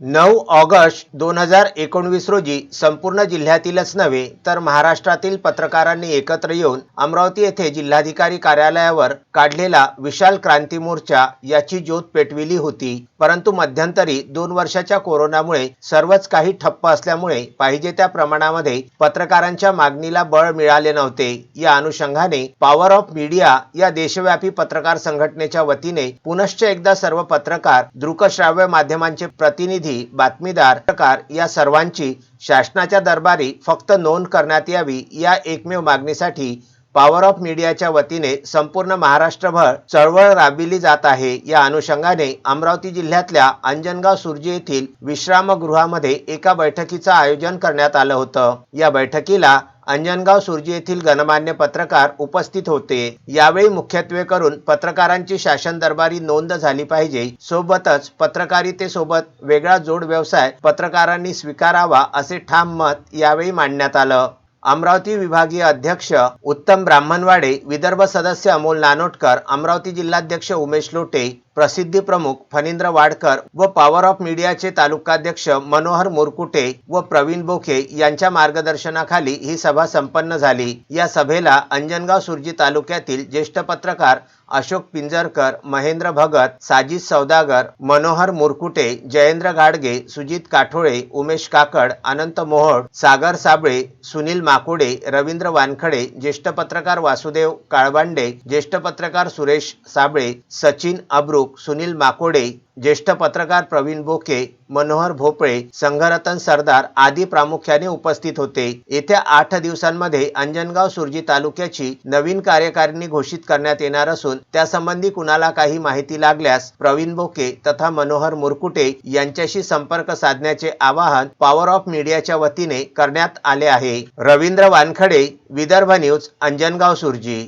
नऊ ऑगस्ट दोन हजार एकोणवीस रोजी संपूर्ण जिल्ह्यातीलच नव्हे तर महाराष्ट्रातील पत्रकारांनी एकत्र येऊन अमरावती येथे जिल्हाधिकारी कार्यालयावर काढलेला विशाल क्रांती मोर्चा याची ज्योत पेटविली होती. परंतु मध्यंतरी दोन वर्षाच्या कोरोनामुळे सर्वच काही ठप्प असल्यामुळे पाहिजे त्या प्रमाणामध्ये पत्रकारांच्या मागणीला बळ मिळाले नव्हते. या अनुषंगाने पॉवर ऑफ मीडिया या देशव्यापी पत्रकार संघटनेच्या वतीने पुनश्च एकदा सर्व पत्रकार दृकश्राव्य माध्यमांचे प्रतिनिधी बातमीदार पत्रकार या सर्वांची शासनाच्या दरबारी फक्त नोंद करण्यात यावी या एकमेव मागणीसाठी पॉवर ऑफ मीडियाच्या वतीने संपूर्ण महाराष्ट्रभर चळवळ राबविली जात आहे. या अनुषंगाने अमरावती जिल्ह्यातल्या अंजनगाव सुर्जी येथील विश्रामगृहामध्ये एका बैठकीचं आयोजन करण्यात आलं होतं. या बैठकीला अंजनगाव सुर्जी येथील गणमान्य पत्रकार उपस्थित होते. यावेळी मुख्यत्वे करून पत्रकारांची शासन दरबारी नोंद झाली पाहिजे. सोबतच पत्रकारितेसोबत वेगळा जोड व्यवसाय पत्रकारांनी स्वीकारावा असे ठाम मत यावेळी मांडण्यात आलं. अमरावती विभागीय अध्यक्ष उत्तम ब्राह्मणवाडे विदर्भ सदस्य अमोल नानोटकर अमरावती जिल्हाध्यक्ष उमेश लोटे प्रसिद्धी प्रमुख फणींद्र वाडकर व पॉवर ऑफ मीडियाचे तालुकाध्यक्ष मनोहर मोरकुटे व प्रवीण बोखे यांच्या मार्गदर्शनाखाली ही सभा संपन्न झाली. या सभेला अंजनगाव सुरजी तालुक्यातील ज्येष्ठ पत्रकार अशोक पिंजरकर महेंद्र भगत साजिद सौदागर मनोहर मुरकुटे जयेंद्र गाडगे सुजित काठोळे उमेश काकड अनंत मोहोळ सागर साबळे सुनील माकुडे रवींद्र वानखडे ज्येष्ठ पत्रकार वासुदेव काळबांडे ज्येष्ठ पत्रकार सुरेश साबळे सचिन देशमुख सुनील माकोडे ज्येष्ठ पत्रकार प्रवीण बोके मनोहर भोपळे संघरतन सरदार आदी प्रामुख्याने उपस्थित होते. येत्या आठ दिवसांमध्ये अंजनगाव सुरजी तालुक्याची नवीन कार्यकारिणी घोषित करण्यात येणार असून त्यासंबंधी कुणाला काही माहिती लागल्यास प्रवीण बोके तथा मनोहर मुरकुटे यांच्याशी संपर्क साधण्याचे आवाहन पॉवर ऑफ मीडियाच्या वतीने करण्यात आले आहे. रवींद्र वानखडे विदर्भ न्यूज अंजनगाव सुरजी.